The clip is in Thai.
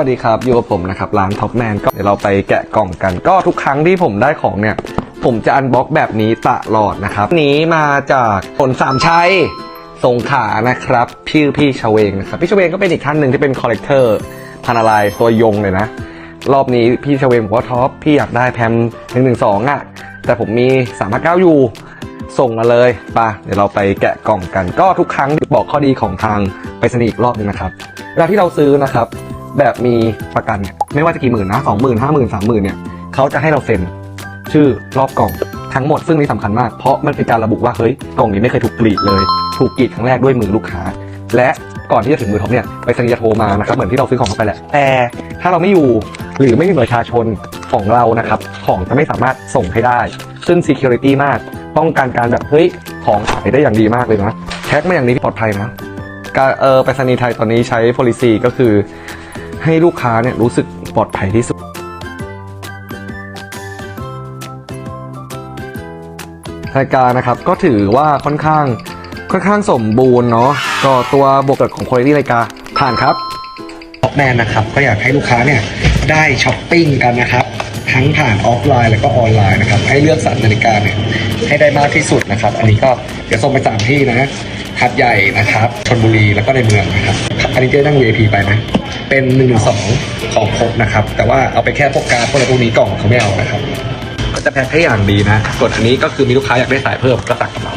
สวัสดีครับ อยู่กับผมนะครับร้านท็อปแมนก็เดี๋ยวเราไปแกะกล่องกัน ก็ทุกครั้งที่ผมได้ของเนี่ย ผมจะอันบ็อกแบบนี้ตลอดนะครับ นี้มาจากผลสามชัยสงขานะครับ พี่พี่ชเวงนะครับพี่ชเวงก็เป็นอีกท่านหนึ่งที่เป็นคอลเลกเตอร์พันอะไรตัวยงเลยนะ รอบนี้พี่ชเวงบอกว่าท็อปพี่อยากได้แพมหนึ่งหนึ่งสองอะ แต่ผมมีสามพันเก้าอยู่ส่งมาเลยปะเดี๋ยวเราไปแกะกล่องกัน ก็ทุกครั้งบอกข้อดีของทางไปรษณีอีกรอบนึงนะครับเวลาที่เราซื้อนะครับ แบบมีประกันเนี่ยไม่ว่าจะกี่หมื่นนะสองหมื่นห้าหมื่นสามหมื่นเนี่ยเขาจะให้เราเซ็นชื่อรอบกล่องทั้งหมดซึ่งนี่สำคัญมากเพราะมันเป็นการระบุว่าเฮ้ยกล่องนี้ไม่เคยถูกกรีดเลย ถูกกรีดครั้งแรกด้วยมือลูกค้า และก่อนที่จะถึงมือท็อปเนี่ยไปรษณียโทรมานะครับเหมือนที่เราซื้อของเข้าไปแหละแต่ถ้าเราไม่อยู่หรือไม่มีประชาชนของเรานะครับของจะไม่สามารถส่งให้ได้ ซึ่ง security มากป้องกันการแบบเฮ้ยของหายได้อย่างดีมากเลยนะแท็กมาอย่างนี้ปลอดภัยนะการเออไปรษณีย์ไทยตอนนี้ใช้ policy ก็คือ ให้ลูกค้าเนี่ยรู้สึกปลอดภัยที่สุดรายการนะครับก็ถือว่าค่อนข้างค่อนข้างสมบูรณ์เนาะก็ตัวบวกเกิดของคุณภาพรายการผ่านครับท็อปแมนนะครับก็อยากให้ลูกค้าเนี่ยได้ช้อปปิ้งกันนะครับ ทั้งผ่านออฟไลน์แล้วก็ออนไลน์นะครับ ให้เลือกสรรนาฬิกาเนี่ยให้ได้มากที่สุดนะครับ อันนี้ก็เดี๋ยวส่งไปสามที่นะหัดใหญ่นะครับชนบุรีแล้วก็ในเมืองนะครับอันนี้เจะนั่ง VIP ไปนะ เป็น1นึ่สองของครบนะครับ แต่ว่าเอาไปแค่พวกการ์ดพวกอะไรพวกนี้กล่องเขาไม่เอานะครับ ก็จะแพ็คให้อย่างดีนะกดอันนี้ก็คือมีลูกค้าอยากได้สายเพิ่มก็สั่งกับเรา